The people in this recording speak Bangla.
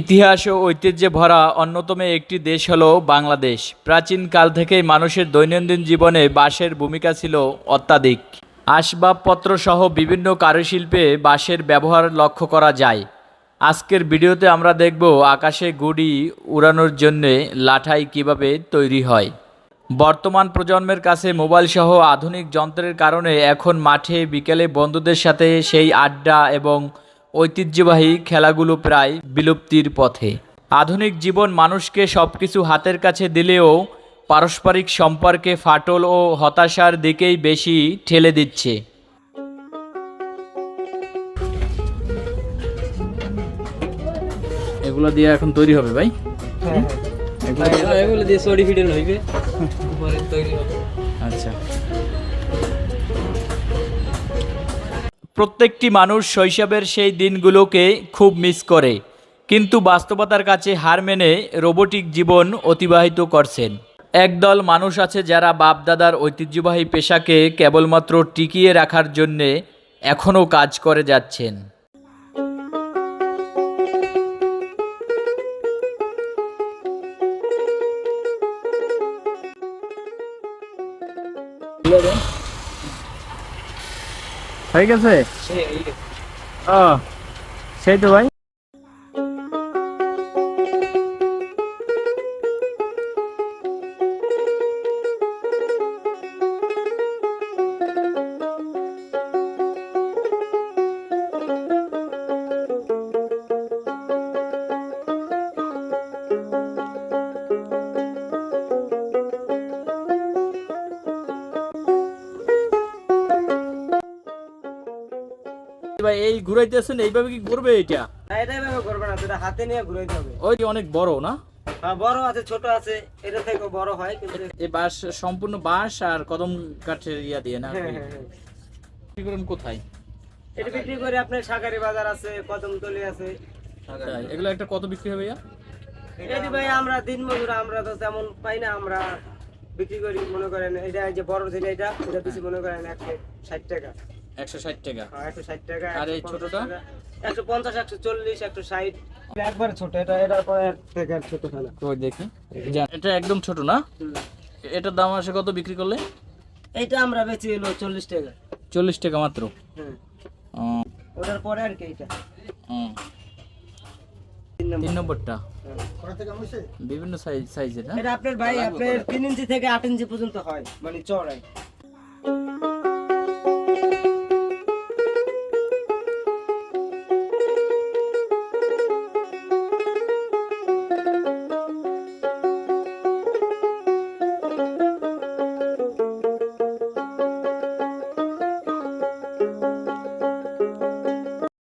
ইতিহাস ও ঐতিহ্যে ভরা অন্যতম একটি দেশ হলো বাংলাদেশ। প্রাচীন কাল থেকেই মানুষের দৈনন্দিন জীবনে বাঁশের ভূমিকা ছিল অত্যাধিক। আসবাবপত্র সহ বিভিন্ন কারুশিল্পে বাঁশের ব্যবহার লক্ষ্য করা যায়। আজকের ভিডিওতে আমরা দেখব আকাশে গুড়ি উড়ানোর জন্যে লাঠাই কীভাবে তৈরি হয়। বর্তমান প্রজন্মের কাছে মোবাইল সহ আধুনিক যন্ত্রের কারণে এখন মাঠে বিকেলে বন্ধুদের সাথে সেই আড্ডা এবং ঐতিহ্যবাহী খেলাগুলো প্রায় বিলুপ্তির পথে। আধুনিক জীবন মানুষকে সব কিছু হাতের কাছে দিলেও পারস্পরিক সম্পর্কে ফাটল ও হতাশার দিকেই বেশি ঠেলে দিচ্ছে। এগুলো দিয়ে এখন তৈরি হবে ভাই? এগুলো দিয়ে সরি ফিডেন হইবে। উপরে তৈরি হবে। আচ্ছা। প্রত্যেকটি মানুষ শৈশবের সেই দিনগুলোকে খুব মিস করে কিন্তু বাস্তবতার কাছে হার মেনে রোবোটিক জীবন অতিবাহিত করছেন। একদল মানুষ আছে যারা বাপদাদার ঐতিহ্যবাহী পেশাকে কেবলমাত্র টিকিয়ে রাখার জন্যে এখনও কাজ করে যাচ্ছেন। হয়ে গেছে? ও সেই তো ভাই। ভাই এই ঘুরাইতেছেন এইভাবে কি ঘুরবে এটা? এটা এভাবে করবে না সেটা হাতে নিয়ে ঘুরাইতে হবে। ওই অনেক বড় না? বড় আছে ছোট আছে এটা থেকে বড় হয় কিন্তু এই বাঁশ সম্পূর্ণ বাঁশ আর কদম কাঠের ইয়া দিয়ে না? বিক্রি করেন কোথায়? এটা বিক্রি করে আপনার সাকারি বাজার আছে কদমতলি আছে। এগুলো একটা কত বিক্রি হবে ইয়া এটি ভাই আমরা দিন মজুর আমরা তো তেমন পাই না আমরা বিক্রি করি মনে করেন এটা যে বড় যেটা এটা এটা বেশি মনে করেন একশো ষাট টাকা। একশো ষাট টাকা। হ্যাঁ, একশো ষাট টাকা আর এই ছোটটা? একশো পঞ্চাশ একশো চল্লিশ একশো ষাট। একবারে ছোট এটা পরে থেকে ছোট খেলা ওই দেখি। এটা একদম ছোট না? এটার দাম আসে কত বিক্রি করলে? এইটা আমরা বেশি এলো চল্লিশ টাকা। চল্লিশ টাকা মাত্র? হ্যাঁ। ওটার পরে আর কি এটা। তিন তিন নম্বরটা? হ্যাঁ। বিভিন্ন সাইজ সাইজের না এটা আপনার ভাই আপনার তিন ইঞ্চি থেকে আট ইঞ্চি পর্যন্ত হয় মানে চড়াই